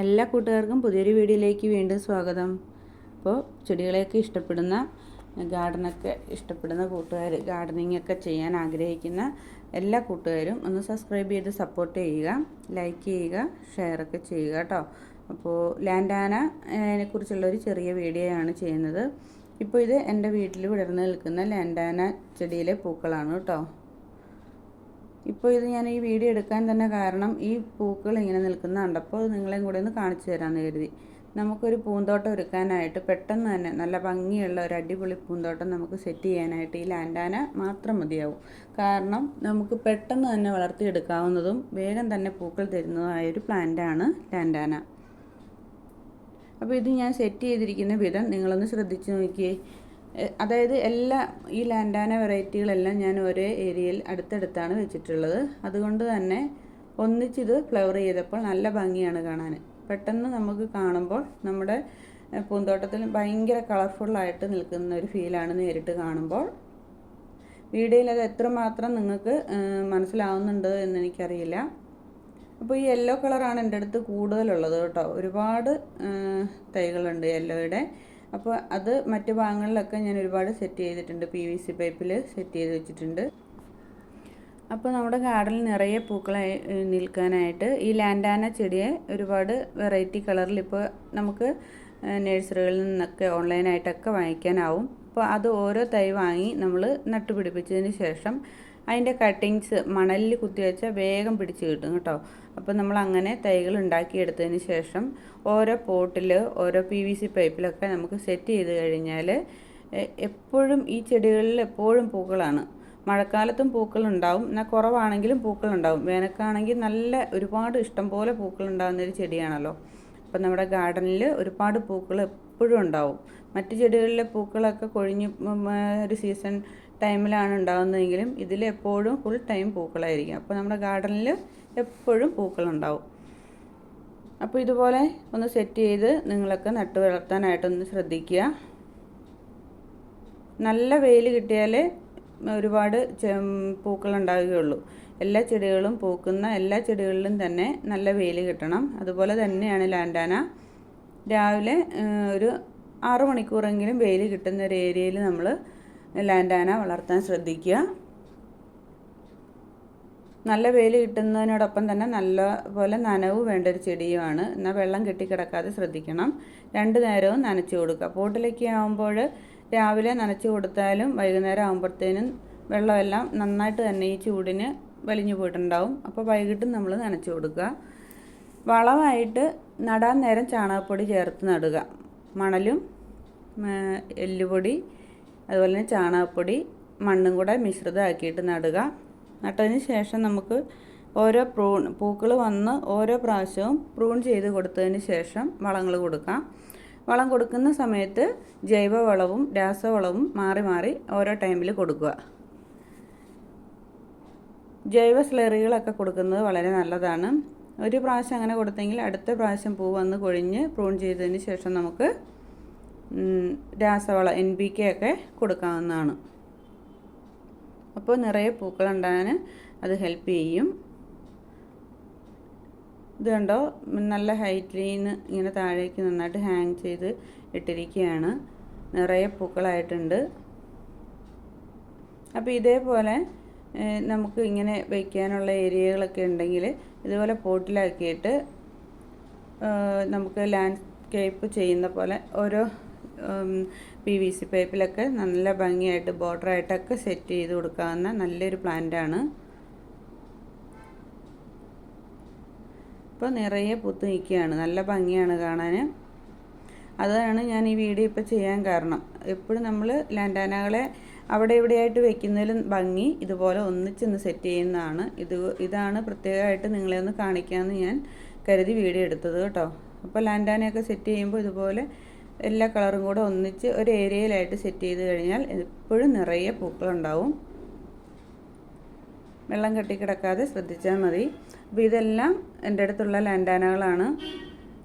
എല്ലാ കൂട്ടുകാർക്കും പുതിയൊരു വീഡിയോയിലേക്ക് വീണ്ടും സ്വാഗതം. അപ്പോൾ ചെടികളെയൊക്കെ ഇഷ്ടപ്പെടുന്ന ഗാർഡനൊക്കെ ഇഷ്ടപ്പെടുന്ന കൂട്ടുകാർ ഗാർഡനിങ് ഒക്കെ ചെയ്യാൻ ആഗ്രഹിക്കുന്ന എല്ലാ കൂട്ടുകാരും ഒന്ന് സബ്സ്ക്രൈബ് ചെയ്ത് സപ്പോർട്ട് ചെയ്യുക ലൈക്ക് ചെയ്യുക ഷെയറൊക്കെ ചെയ്യുക കേട്ടോ. അപ്പോൾ ലാൻഡാന കുറിച്ചുള്ള ഒരു ചെറിയ വീഡിയോ ആണ് ചെയ്യുന്നത്. ഇപ്പോൾ ഇത് എന്റെ വീട്ടിൽ വിടർന്ന് നിൽക്കുന്ന ലാൻഡാന ചെടിയിലെ പൂക്കളാണ് കേട്ടോ. ഇപ്പോൾ ഇത് ഞാൻ ഈ വീഡിയോ എടുക്കാൻ തന്നെ കാരണം ഈ പൂക്കൾ ഇങ്ങനെ നിൽക്കുന്ന കണ്ടപ്പോൾ നിങ്ങളെയും കൂടെ ഒന്ന് കാണിച്ചു തരാമെന്ന് കരുതി. നമുക്കൊരു പൂന്തോട്ടം ഒരുക്കാനായിട്ട് പെട്ടെന്ന് തന്നെ നല്ല ഭംഗിയുള്ള ഒരു അടിപൊളി പൂന്തോട്ടം നമുക്ക് സെറ്റ് ചെയ്യാനായിട്ട് ഈ ലാൻഡാന മാത്രം മതിയാവും. കാരണം നമുക്ക് പെട്ടെന്ന് തന്നെ വളർത്തിയെടുക്കാവുന്നതും വേഗം തന്നെ പൂക്കൾ തരുന്നതുമായ ഒരു പ്ലാന്റാണ് ലാൻഡാന. അപ്പോൾ ഇത് ഞാൻ സെറ്റ് ചെയ്തിരിക്കുന്ന വിധം നിങ്ങളൊന്ന് ശ്രദ്ധിച്ച് നോക്കിയേ. അതായത് എല്ലാ ഈ ലാൻഡാന വെറൈറ്റികളെല്ലാം ഞാൻ ഒരേ ഏരിയയിൽ അടുത്തടുത്താണ് വെച്ചിട്ടുള്ളത്. അതുകൊണ്ട് തന്നെ ഒന്നിച്ചിത് ഫ്ലവർ ചെയ്തപ്പോൾ നല്ല ഭംഗിയാണ് കാണാൻ. പെട്ടെന്ന് നമുക്ക് കാണുമ്പോൾ നമ്മുടെ പൂന്തോട്ടത്തിൽ ഭയങ്കര കളർഫുള്ളായിട്ട് നിൽക്കുന്ന ഒരു ഫീലാണ് നേരിട്ട് കാണുമ്പോൾ. വീഡിയോയിൽ അത് എത്രമാത്രം നിങ്ങൾക്ക് മനസ്സിലാവുന്നുണ്ട് എന്ന് എനിക്കറിയില്ല അപ്പോൾ ഈ യെല്ലോ കളറാണ് എന്റെ അടുത്ത് കൂടുതലുള്ളത് കേട്ടോ. ഒരുപാട് തൈകളുണ്ട് യെല്ലോയുടെ. അപ്പോൾ അത് മറ്റു ഭാഗങ്ങളിലൊക്കെ ഞാൻ ഒരുപാട് സെറ്റ് ചെയ്തിട്ടുണ്ട്. പി വി സി പൈപ്പിൽ സെറ്റ് ചെയ്ത് വെച്ചിട്ടുണ്ട്. അപ്പോൾ നമ്മുടെ ഗാർഡനിൽ നിറയെ പൂക്കളായി നിൽക്കാനായിട്ട് ഈ ലാൻഡാന ചെടിയെ ഒരുപാട് വെറൈറ്റി കളറിൽ ഇപ്പോൾ നമുക്ക് നഴ്സറികളിൽ നിന്നൊക്കെ ഓൺലൈനായിട്ടൊക്കെ വാങ്ങിക്കാനാവും. അപ്പോൾ അത് ഓരോ തൈ വാങ്ങി നമ്മൾ നട്ടുപിടിപ്പിച്ചതിന് ശേഷം അതിന്റെ കട്ടിങ്സ് മണലിൽ കുത്തി കുത്തിവെച്ചാൽ വേഗം പിടിച്ച് കിട്ടും കേട്ടോ. അപ്പോൾ നമ്മൾ അങ്ങനെ തൈകൾ ഉണ്ടാക്കിയെടുത്തതിന് ശേഷം ഓരോ പോട്ടിൽ ഓരോ പി വി സി പൈപ്പിലൊക്കെ നമുക്ക് സെറ്റ് ചെയ്ത് കഴിഞ്ഞാൽ എപ്പോഴും ഈ ചെടികളിൽ എപ്പോഴും പൂക്കളാണ്. മഴക്കാലത്തും പൂക്കൾ ഉണ്ടാവും എന്നാൽ കുറവാണെങ്കിലും പൂക്കളുണ്ടാവും. വേനൽക്കാണെങ്കിൽ നല്ല ഒരുപാട് ഇഷ്ടം പോലെ പൂക്കൾ ഉണ്ടാകുന്ന ഒരു ചെടിയാണല്ലോ. അപ്പം നമ്മുടെ ഗാർഡനിൽ ഒരുപാട് പൂക്കൾ എപ്പോഴും ഉണ്ടാവും. മറ്റു ചെടികളിലെ പൂക്കളൊക്കെ കൊഴിഞ്ഞ് ഒരു സീസൺ ടൈമിലാണ് ഉണ്ടാകുന്നതെങ്കിലും ഇതിൽ എപ്പോഴും ഫുൾ ടൈം പൂക്കളായിരിക്കും. അപ്പോൾ നമ്മുടെ ഗാർഡനിൽ എപ്പോഴും പൂക്കളുണ്ടാവും. അപ്പോൾ ഇതുപോലെ ഒന്ന് സെറ്റ് ചെയ്ത് നിങ്ങളൊക്കെ നട്ടു വളർത്താനായിട്ടൊന്ന് ശ്രദ്ധിക്കുക. നല്ല വെയിൽ കിട്ടിയാലേ ഒരുപാട് പൂക്കൾ ഉണ്ടാവുകയുള്ളൂ. എല്ലാ ചെടികളും പൂക്കുന്ന എല്ലാ ചെടികളിലും തന്നെ നല്ല വെയിൽ കിട്ടണം. അതുപോലെ തന്നെയാണ് ലാൻഡാന. രാവിലെ ഒരു ആറു മണിക്കൂറെങ്കിലും വെയിൽ കിട്ടുന്ന ഒരു ഏരിയയിൽ നമ്മൾ ലാൻഡാന വളർത്താൻ ശ്രദ്ധിക്കുക. നല്ല വെയിൽ കിട്ടുന്നതിനോടൊപ്പം തന്നെ നല്ല പോലെ നനവ് വേണ്ട ഒരു ചെടിയുമാണ്. എന്നാൽ വെള്ളം കെട്ടിക്കിടക്കാതെ ശ്രദ്ധിക്കണം. രണ്ട് നേരവും നനച്ചു കൊടുക്കുക. പോട്ടിലേക്ക് ആകുമ്പോൾ രാവിലെ നനച്ചു കൊടുത്താലും വൈകുന്നേരം ആകുമ്പോഴത്തേനും വെള്ളമെല്ലാം നന്നായിട്ട് തന്നെ ഈ ചൂടിന് വലിഞ്ഞു പോയിട്ടുണ്ടാവും. അപ്പോൾ വൈകിട്ട് നമ്മൾ നനച്ചു കൊടുക്കുക. വളമായിട്ട് നടാൻ നേരം ചാണകപ്പൊടി ചേർത്ത് നടുക. മണലും എല്ലുപൊടി അതുപോലെ തന്നെ ചാണകപ്പൊടി മണ്ണും കൂടെ മിശ്രിതമാക്കിയിട്ട് നടുക. നട്ടതിന് ശേഷം നമുക്ക് ഓരോ പ്രൂൺ പൂക്കൾ വന്ന് ഓരോ പ്രാവശ്യവും പ്രൂൺ ചെയ്ത് കൊടുത്തതിന് ശേഷം വളങ്ങൾ കൊടുക്കാം. വളം കൊടുക്കുന്ന സമയത്ത് ജൈവവളവും രാസവളവും മാറി മാറി ഓരോ ടൈമിൽ കൊടുക്കുക. ജൈവ സ്ലറികളൊക്കെ കൊടുക്കുന്നത് വളരെ നല്ലതാണ്. ഒരു പ്രാവശ്യം അങ്ങനെ കൊടുത്തെങ്കിൽ അടുത്ത പ്രാവശ്യം പൂ വന്ന് കൊഴിഞ്ഞ് പ്രൂൺ ചെയ്തതിന് ശേഷം നമുക്ക് രാസവള എൻ ബി കെ ഒക്കെ കൊടുക്കാവുന്നതാണ്. അപ്പോൾ നിറയെ പൂക്കളുണ്ടാകാൻ അത് ഹെൽപ്പ് ചെയ്യും. ഇത് കണ്ടോ? നല്ല ഹൈറ്റിൽ നിന്ന് ഇങ്ങനെ താഴേക്ക് നന്നായിട്ട് ഹാങ് ചെയ്ത് ഇട്ടിരിക്കുകയാണ്. നിറയെ പൂക്കളായിട്ടുണ്ട്. അപ്പോൾ ഇതേപോലെ നമുക്ക് ഇങ്ങനെ വയ്ക്കാനുള്ള ഏരിയകളൊക്കെ ഉണ്ടെങ്കിൽ ഇതുപോലെ പോട്ടിലാക്കിയിട്ട് നമുക്ക് ലാൻഡ്സ്കേപ്പ് ചെയ്യുന്ന പോലെ ഓരോ പി വി സി പൈപ്പിലൊക്കെ നല്ല ഭംഗിയായിട്ട് ബോർഡറായിട്ടൊക്കെ സെറ്റ് ചെയ്ത് കൊടുക്കാവുന്ന നല്ലൊരു പ്ലാന്റാണ് ഇപ്പോൾ നിറയെ പൂത്ത് നിൽക്കുകയാണ്. നല്ല ഭംഗിയാണ് കാണാൻ അതാണ് ഞാൻ ഈ വീഡിയോ ഇപ്പോൾ ചെയ്യാൻ കാരണം. എപ്പോഴും നമ്മൾ ലാൻഡാനകളെ അവിടെ ഇവിടെയായിട്ട് വെക്കുന്നതിലും ഭംഗി. ഇതുപോലെ ഒന്നിച്ചൊന്ന് സെറ്റ് ചെയ്യുന്നതാണ്. ഇത് ഇതാണ് പ്രത്യേകമായിട്ട് നിങ്ങളെ ഒന്ന് കാണിക്കാമെന്ന് ഞാൻ കരുതി വീഡിയോ എടുത്തത് കേട്ടോ. അപ്പോൾ ലാൻഡാനയൊക്കെ സെറ്റ് ചെയ്യുമ്പോൾ ഇതുപോലെ എല്ലാ കളറും കൂടെ ഒന്നിച്ച് ഒരു ഏരിയയിലായിട്ട് സെറ്റ് ചെയ്ത് കഴിഞ്ഞാൽ എപ്പോഴും നിറയെ പൂക്കളുണ്ടാവും. വെള്ളം കെട്ടിക്കിടക്കാതെ ശ്രദ്ധിച്ചാൽ മതി. അപ്പോൾ ഇതെല്ലാം എന്റെ അടുത്തുള്ള ലാൻഡാനകളാണ്.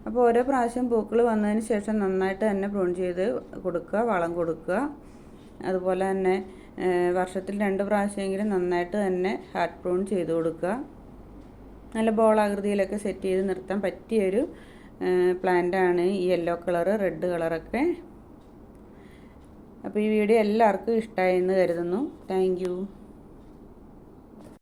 അപ്പോൾ ഓരോ പ്രാവശ്യം പൂക്കൾ വന്നതിന് ശേഷം നന്നായിട്ട് തന്നെ പ്രൂൺ ചെയ്ത് കൊടുക്കുക വളം കൊടുക്കുക. അതുപോലെ തന്നെ വർഷത്തിൽ രണ്ട് പ്രാവശ്യമെങ്കിലും നന്നായിട്ട് തന്നെ ഹാർട്ട് പ്രൂൺ ചെയ്ത് കൊടുക്കുക. നല്ല ബോളാകൃതിയിലൊക്കെ സെറ്റ് ചെയ്ത് നിർത്താൻ പറ്റിയൊരു പ്ലാന്റാണ് ഈ യെല്ലോ കളറ് റെഡ് കളറൊക്കെ അപ്പോൾ ഈ വീഡിയോ എല്ലാവർക്കും ഇഷ്ടമായി എന്ന് കരുതുന്നു താങ്ക്